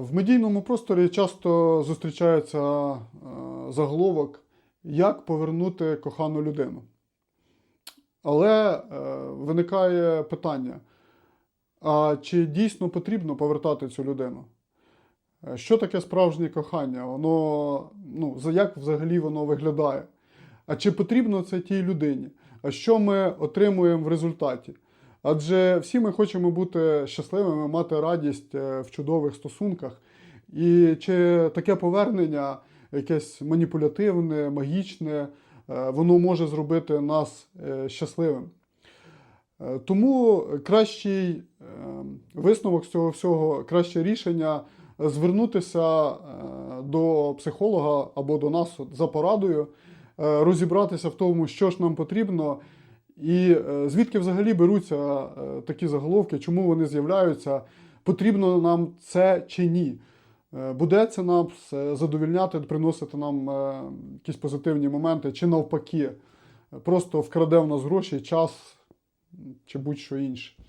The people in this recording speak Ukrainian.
В медійному просторі часто зустрічається е, заголовок Як повернути кохану людину. Але е, виникає питання: а чи дійсно потрібно повертати цю людину? Е, Що таке справжнє кохання? Воно, ну, як взагалі воно виглядає? А чи потрібно це тій людині? А що ми отримуємо в результаті? Адже всі ми хочемо бути щасливими, мати радість е, в чудових стосунках. І чи таке повернення, якесь маніпулятивне, магічне, е, воно може зробити нас е, щасливим? Тому кращий висновок з цього всього, краще рішення звернутися до психолога або до нас за порадою, розібратися в тому, що ж нам потрібно, і е, звідки взагалі беруться е, такі заголовки, чому вони з'являються, потрібно нам це чи ні. Е, Буде це нам задовільняти, приносити нам якісь позитивні моменти, чи навпаки, просто вкраде в нас гроші, час чи будь-що інше.